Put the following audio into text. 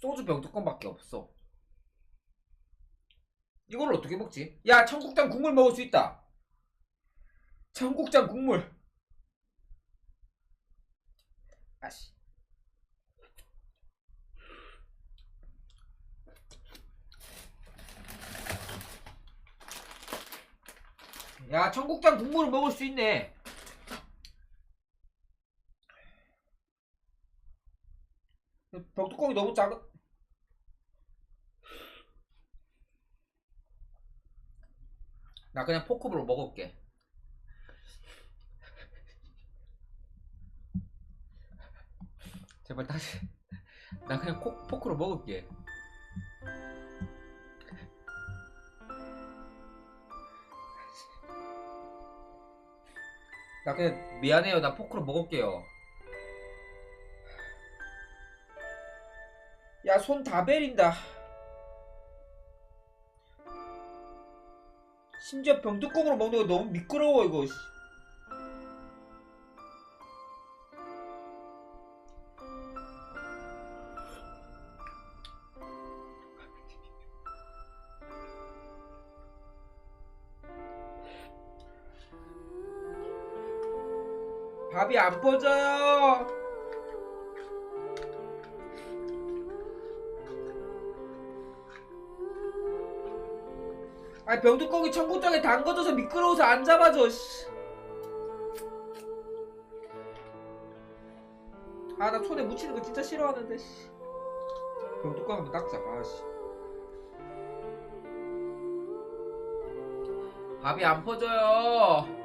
소주 병뚜껑밖에 없어. 이걸 어떻게 먹지? 야, 청국장 국물 먹을 수 있다. 청국장 국물. 아씨. 야, 청국장 국물을 먹을 수 있네. 병뚜껑이 너무 작은. 나 그냥 포크로 먹을게. 제발 다시. 나 그냥 코, 포크로 먹을게. 나 그냥 미안해요. 나 포크로 먹을게요. 야, 손 다 베린다. 심지어 병뚜껑으로 먹는 거 너무 미끄러워, 이거. 씨. 밥이 안 퍼져요. 아 병뚜껑이 청국장에 담궈져서 미끄러워서 안 잡아져. 씨. 아 나 손에 묻히는 거 진짜 싫어하는데. 씨. 병뚜껑 한번 닦자. 아씨. 밥이 안 퍼져요.